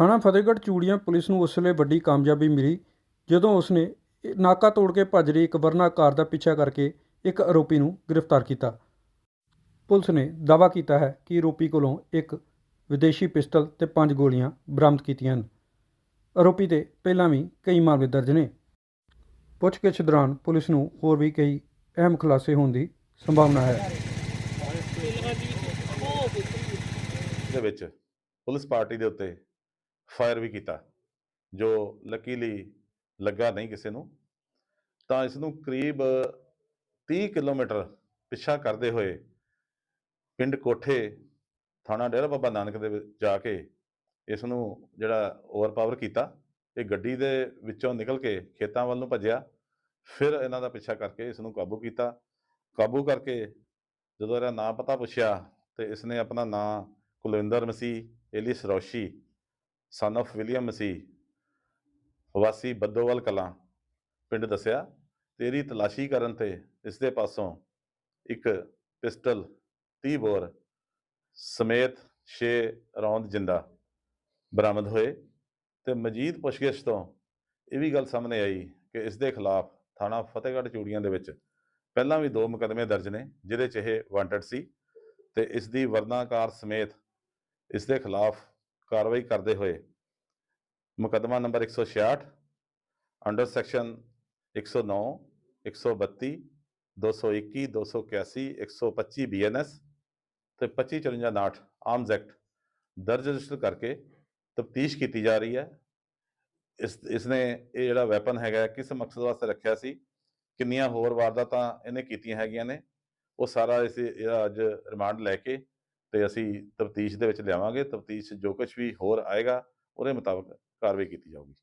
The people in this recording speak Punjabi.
ਥਾਣਾ ਫਤਿਹਗੜ੍ਹ ਚੂੜੀਆਂ ਪੁਲਿਸ ਨੂੰ ਉਸ ਵੇਲੇ ਵੱਡੀ ਕਾਮਯਾਬੀ ਮਿਲੀ, ਜਦੋਂ ਉਸਨੇ ਇਹ ਨਾਕਾ ਤੋੜ ਕੇ ਭੱਜ ਰਹੀ ਇੱਕ ਵਰਨਾ ਕਾਰ ਦਾ ਪਿੱਛਾ ਕਰਕੇ ਇੱਕ ਆਰੋਪੀ ਨੂੰ ਗ੍ਰਿਫਤਾਰ ਕੀਤਾ। ਪੁਲਿਸ ਨੇ ਦਾਅਵਾ ਕੀਤਾ ਹੈ ਕਿ ਆਰੋਪੀ ਕੋਲੋਂ ਇੱਕ ਵਿਦੇਸ਼ੀ ਪਿਸਟਲ ਤੇ ਪੰਜ ਗੋਲੀਆਂ ਬਰਾਮਦ ਕੀਤੀਆਂ ਹਨ। ਆਰੋਪੀ ਤੇ ਪਹਿਲਾਂ ਵੀ ਕਈ ਮਾਮਲੇ ਦਰਜ ਨੇ। ਪੁੱਛਗਿੱਛ ਦੌਰਾਨ ਪੁਲਿਸ ਨੂੰ ਹੋਰ ਵੀ ਕਈ ਅਹਿਮ ਖੁਲਾਸੇ ਹੋਣ ਦੀ ਸੰਭਾਵਨਾ ਹੈ। ਦੇ ਵਿੱਚ ਪੁਲਿਸ ਪਾਰਟੀ ਦੇ ਉੱਤੇ ਫਾਇਰ ਵੀ ਕੀਤਾ, ਜੋ ਲੱਕੀਲੀ ਲੱਗਾ ਨਹੀਂ ਕਿਸੇ ਨੂੰ, ਤਾਂ ਇਸ ਨੂੰ ਕਰੀਬ 30 ਕਿਲੋਮੀਟਰ ਪਿੱਛਾ ਕਰਦੇ ਹੋਏ ਪਿੰਡ ਕੋਠੇ ਥਾਣਾ ਡੇਰਾ ਬਾਬਾ ਨਾਨਕ ਦੇ ਵਿੱਚ ਜਾ ਕੇ ਇਸ ਨੂੰ ਜਿਹੜਾ ਓਵਰਪਾਵਰ ਕੀਤਾ, ਇਹ ਗੱਡੀ ਦੇ ਵਿੱਚੋਂ ਨਿਕਲ ਕੇ ਖੇਤਾਂ ਵੱਲ ਨੂੰ ਭੱਜਿਆ, ਫਿਰ ਇਹਨਾਂ ਦਾ ਪਿੱਛਾ ਕਰਕੇ ਇਸ ਨੂੰ ਕਾਬੂ ਕੀਤਾ। ਕਾਬੂ ਕਰਕੇ ਜਦੋਂ ਇਹਦਾ ਨਾਂ ਪਤਾ ਪੁੱਛਿਆ, ਤੇ ਇਸਨੇ ਆਪਣਾ ਨਾਂ Kulwinder Masih, Ellis Raushi son of William Masih ਵਾਸੀ ਬੱਦੋਵਾਲ ਕਲਾਂ ਪਿੰਡ ਦੱਸਿਆ, ਤੇਰੀ ਤਲਾਸ਼ੀ ਕਰਨ ਤੇ ਇਸ ਦੇ ਪਾਸੋਂ ਇੱਕ ਪਿਸਟਲ 30 ਬੋਰ ਸਮੇਤ 6 ਰੌਂਦ ਜਿੰਦਾ ਬਰਾਮਦ ਹੋਏ ਤੇ ਮਜੀਦ ਪੁੱਛਗਿੱਛ ਤੋਂ ਇਹ ਵੀ ਗੱਲ ਸਾਹਮਣੇ ਆਈ ਕਿ ਇਸ ਦੇ ਖਿਲਾਫ ਥਾਣਾ ਫਤਿਹਗੜ੍ਹ ਚੂੜੀਆਂ ਦੇ ਵਿੱਚ ਪਹਿਲਾਂ ਵੀ ਦੋ ਮੁਕੱਦਮੇ ਦਰਜ ਨੇ, ਜਿਹਦੇ 'ਚ ਇਹ ਵਾਂਟਡ ਸੀ ਤੇ ਇਸ ਦੀ ਵਰਨਾਕਾਰ ਸਮੇਤ ਇਸ ਦੇ ਖਿਲਾਫ ਕਾਰਵਾਈ ਕਰਦੇ ਹੋਏ ਮੁਕੱਦਮਾ ਨੰਬਰ 166 ਅੰਡਰ ਸੈਕਸ਼ਨ 109 132 221 281 125 ਬੀਐਨਐਸ ਤੇ 2554 ਆਰਮਜ਼ ਐਕਟ ਦਰਜ ਰਜਿਸਟਰ ਕਰਕੇ ਤਫਤੀਸ਼ ਕੀਤੀ ਜਾ ਰਹੀ ਹੈ। ਇਸ, ਇਸਨੇ ਇਹ ਜਿਹੜਾ ਵੈਪਨ ਹੈਗਾ, ਕਿਸ ਮਕਸਦ ਵਾਸਤੇ ਰੱਖਿਆ ਸੀ, ਕਿੰਨੀਆਂ ਹੋਰ ਵਾਰਦਾਤਾਂ ਇਹਨੇ ਕੀਤੀਆਂ ਹੈਗੀਆਂ ਨੇ, ਉਹ ਸਾਰਾ ਇਸ ਇਹਦਾ ਅੱਜ ਰਿਮਾਂਡ ਲੈ ਕੇ ਤੇ ਅਸੀਂ ਤਫਤੀਸ਼ ਦੇ ਵਿੱਚ ਲਿਆਵਾਂਗੇ, ਤਫਤੀਸ਼ ਜੋ ਕੁਝ ਵੀ ਹੋਰ ਆਏਗਾ, ਉਹਦੇ ਮੁਤਾਬਕ ਕਾਰਵਾਈ ਕੀਤੀ ਜਾਊਗੀ।